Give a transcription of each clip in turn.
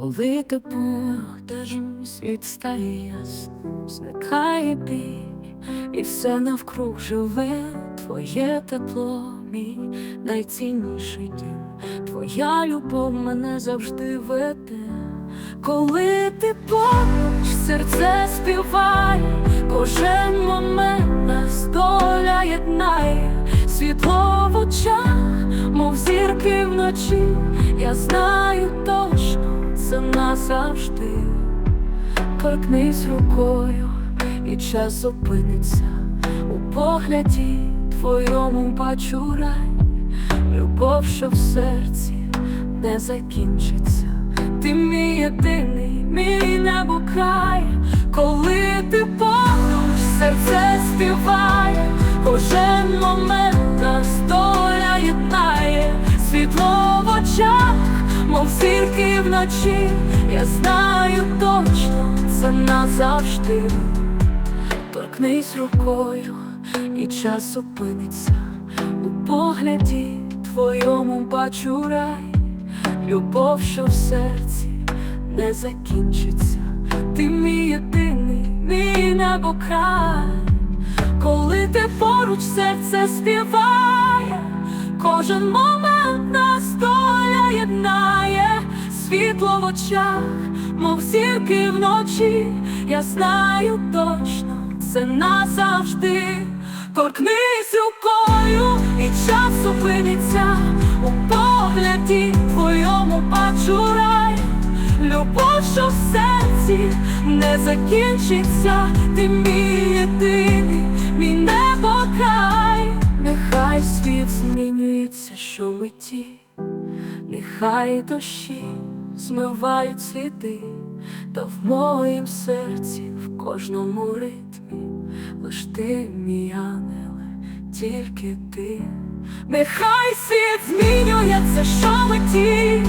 Коли ти будеш, світ стає ясним, зникає біль, і все навкруг живе, твоє тепло, мій найцінніший дім, твоя любов мене завжди веде. Коли ти поруч, серце співає, кожен момент нас доля єднає, світло в очах, мов зірки вночі, я знаю точно, назавжди. Торкнись рукою, і час зупиниться у погляді твоєму бачу рай, любов, що в серці не закінчиться. Ти мій єдиний, мій небо край, коли ти мов зірки вночі, я знаю точно, це назавжди. Торкнись рукою, і час зупиниться у погляді твоєму бачу рай. Любов, що в серці не закінчиться, ти мій єдиний, мій небо край, коли ти поруч серце співає, кожен момент нас єднає, світло в очах, мов зірки вночі, я знаю точно, це назавжди. Торкнись рукою, і час зупиниться. У погляді твоєму бачу рай, любов, що в серці не закінчиться, ти мій єдиний, мій небо край, нехай світ змінюється щомиті, нехай дощі змивають сліди, та в моїм серці в кожному ритмі лиш ти, мій ангеле, тільки ти. Нехай світ змінюється щомиті,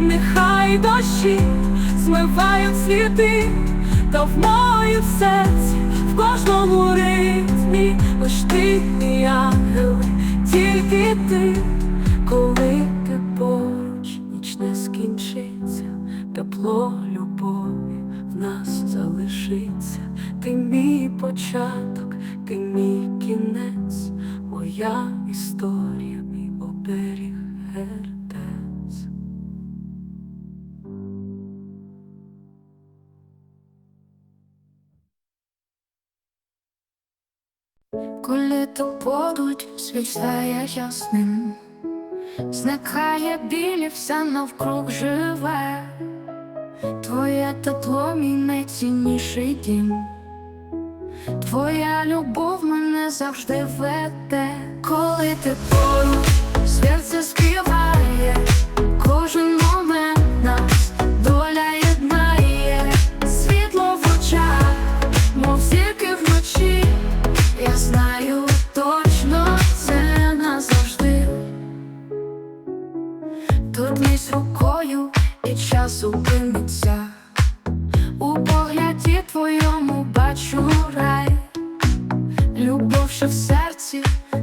нехай дощі змивають сліди, та в моїм серці, в кожному ритмі лиш ти, мій ангеле, тільки ти, тепло любові в нас залишиться, ти мій початок, ти мій кінець, моя історія, мій оберіг гертець. Коли ти подуть, світ стає ясним, зникає біль і все навкруг живе, твоє тепло, мій найцінніший дім, твоя любов мене завжди веде, коли ти поруч, серце співає, кожен момент нас доля єднає, світло в очах, мов зірки вночі. Я знаю точно це назавжди. Торкнись рукою і час упиниться У погляді твоєму бачу рай. Любов, що в серці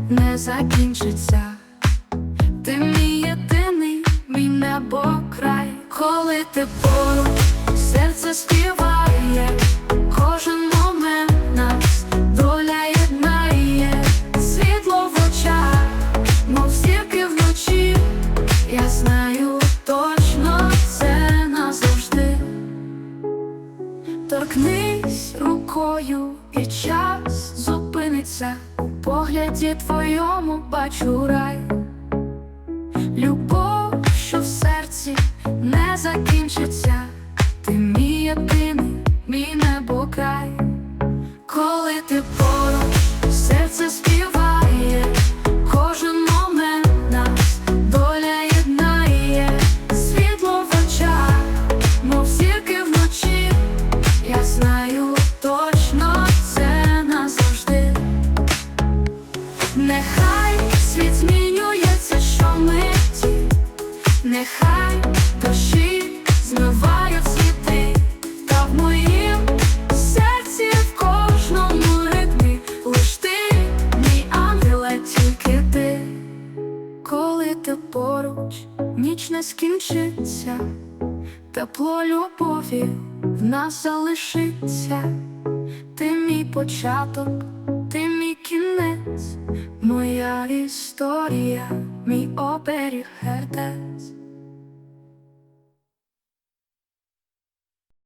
не закінчиться. Ти мій єдиний, мій небо край, коли ти поруч, серце співає, погляді твоєму бачу рай. Любов, що в серці не закінчиться, ти мій єдиний, мій небо край. Коли ти поруч, ніч не скінчиться, тепло любові в нас залишиться, ти мій початок, ти мій кінець, моя історія, мій оберіг.